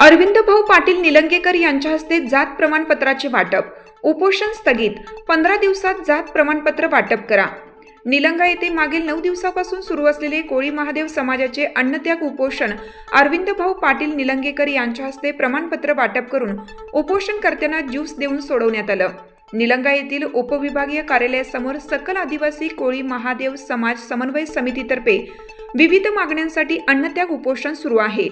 अरविंद भाऊ पाटील निलंगेकर यांच्या हस्ते जात प्रमाणपत्राचे वाटप. उपोषण स्थगित. पंधरा दिवसात जात प्रमाणपत्र वाटप करा. निलंगा येथे मागील नऊ दिवसापासून सुरू असलेले कोळी महादेव समाजाचे अन्नत्याग उपोषण अरविंद भाऊ पाटील निलंगेकर यांच्या हस्ते प्रमाणपत्र वाटप करून उपोषणकर्त्यांना ज्यूस देऊन सोडवण्यात आलं. निलंगा येथील उपविभागीय कार्यालयासमोर सकल आदिवासी कोळी महादेव समाज समन्वय समितीतर्फे विविध मागण्यांसाठी अन्नत्याग उपोषण सुरू आहे.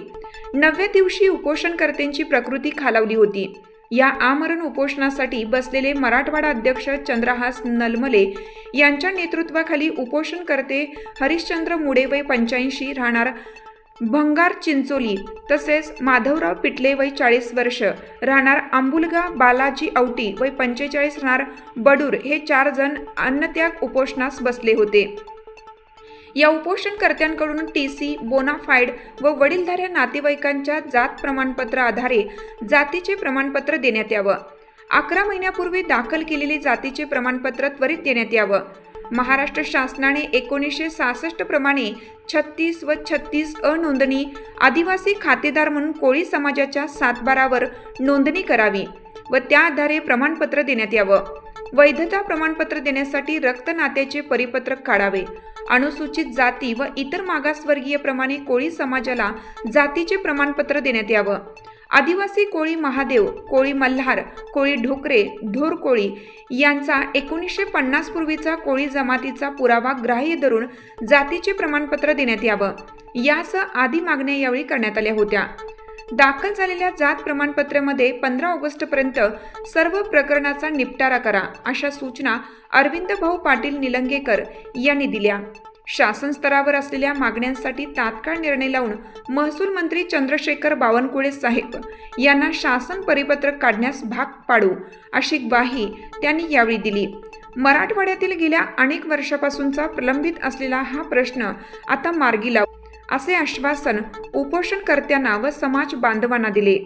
नवव्या दिवशी उपोषणकर्त्यांची प्रकृती खालावली होती. या आमरण उपोषणासाठी बसलेले मराठवाडा अध्यक्ष चंद्रहास नलमले यांच्या नेतृत्वाखाली उपोषणकर्ते हरिश्चंद्र मुडेवय पंच्याऐंशी राहणार भंगार चिंचोली तसेच माधवराव पिटले वय चाळीस वर्ष राहणार आंबुलगा बालाजी औटी वय पंचेचाळीस राहणार बडूर हे चार जण अन्नत्याग उपोषणास बसले होते. या उपोषणकर्त्यांकडून टी सी बोनाफाईड व वडीलधाऱ्या नातेवाईकांच्या जात प्रमाणपत्र आधारे जातीचे प्रमाणपत्र देण्यात यावं. अकरा महिन्यापूर्वी दाखल केलेले जातीचे प्रमाणपत्र त्वरित देण्यात यावं. महाराष्ट्र शासनाने एकोणीसशे सहासष्ट प्रमाणे छत्तीस व छत्तीस अनोंदणी आदिवासी खातेदार म्हणून कोळी समाजाच्या सातबारावर नोंदणी करावी व त्या आधारे प्रमाणपत्र देण्यात यावं. वैधता प्रमाणपत्र देण्यासाठी रक्त नात्याचे परिपत्रक काढावे. अनुसूचित जाती व इतर मागासवर्गीय प्रमाणे कोळी समाजाला जातीचे प्रमाणपत्र देण्यात यावं. आदिवासी कोळी महादेव कोळी मल्हार कोळी ढोकरे ढोर कोळी यांचा एकोणीसशे पन्नास पूर्वीचा कोळी जमातीचा पुरावा ग्राह्य धरून जातीचे प्रमाणपत्र देण्यात यावं. यासह आदी मागण्या यावेळी करण्यात आल्या होत्या. दाखल झालेल्या जात प्रमाणपत्रामध्ये पंधरा ऑगस्टपर्यंत सर्व प्रकरणाचा निपटारा करा अशा सूचना अरविंद भाऊ पाटील निलंगेकर यांनी दिल्या. शासन स्तरावर असलेल्या मागण्यांसाठी तात्काळ निर्णय लावून महसूल मंत्री चंद्रशेखर बावनकुळे साहेब यांना शासन परिपत्रक काढण्यास भाग पाडू अशी ग्वाही त्यांनी यावेळी दिली. मराठवाड्यातील गेल्या अनेक वर्षापासूनचा प्रलंबित असलेला हा प्रश्न आता मार्गी लावू असे आश्वासन उपोषणकर्त्यांना व समाज बांधवांना दिले.